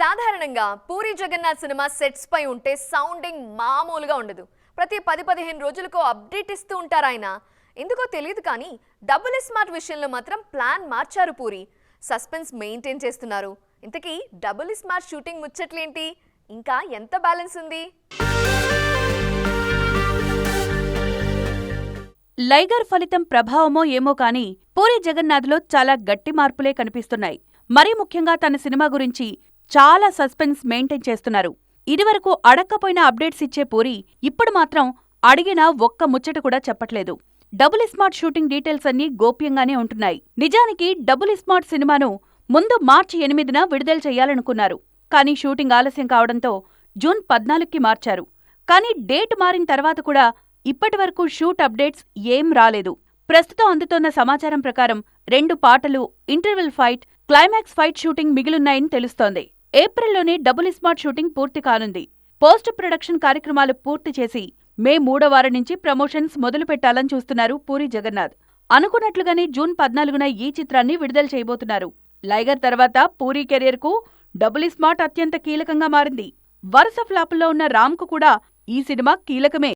సాధారణంగా Puri Jagannadh cinema sets పై ఉంటే సౌండింగ్ మామూలుగా ఉండదు. ప్రతి పది పదిహేను రోజులకు అప్డేట్ ఇస్తూ ఉంటారు ఆయన. ఎందుకో తెలియదు కానీ డబుల్ స్మార్ట్ విషయంలో మాత్రం ప్లాన్ మార్చారు పూరి. సస్పెన్స్ మెయింటైన్ చేస్తున్నారు. ఇంతకీ డబుల్ స్మార్ట్ షూటింగ్ ముచ్చట్లేంటి? ఇంకా ఎంత బ్యాలెన్స్ ఉంది? లైగర్ ఫలితం ప్రభావమో ఏమో కానీ పూరి జగన్నాథ్లో చాలా గట్టి మార్పులే కనిపిస్తున్నాయి. మరీ ముఖ్యంగా తన సినిమా గురించి చాలా సస్పెన్స్ మెయింటైన్ చేస్తున్నారు. ఇదివరకు అడక్కపోయిన అప్డేట్స్ ఇచ్చే పూరి ఇప్పుడు మాత్రం అడిగిన ఒక్క ముచ్చట కూడా చెప్పట్లేదు. డబుల్ స్మార్ట్ షూటింగ్ డీటెయిల్స్ అన్నీ గోప్యంగానే ఉంటున్నాయి. నిజానికి డబుల్ స్మార్ట్ సినిమాను ముందు మార్చి ఎనిమిదిన విడుదల చేయాలనుకున్నారు. కానీ షూటింగ్ ఆలస్యం కావడంతో జూన్ పద్నాలుగుకి మార్చారు. కానీ డేట్ మారిన తర్వాత కూడా ఇప్పటివరకు షూట్ అప్డేట్స్ ఏం రాలేదు. ప్రస్తుతం అందుతోన్న సమాచారం ప్రకారం రెండు పాటలు interval fight climax fight shooting మిగిలున్నాయని తెలుస్తోంది. ఏప్రిల్లోనే డబుల్ స్మార్ట్ షూటింగ్ పూర్తి కానుంది. పోస్ట్ ప్రొడక్షన్ కార్యక్రమాలు పూర్తి చేసి మే మూడో వారం నుంచి ప్రమోషన్స్ మొదలు పెట్టాలని చూస్తున్నారు పూరి జగన్నాథ్. అనుకున్నట్లుగానే జూన్ పద్నాలుగున ఈ చిత్రాన్ని విడుదల చేయబోతున్నారు. లైగర్ తర్వాత పూరి కెరీర్కు డబుల్ స్మార్ట్ అత్యంత కీలకంగా మారింది. వరుస ఫ్లాపుల్లో ఉన్న రామ్కు కూడా ఈ సినిమా కీలకమే.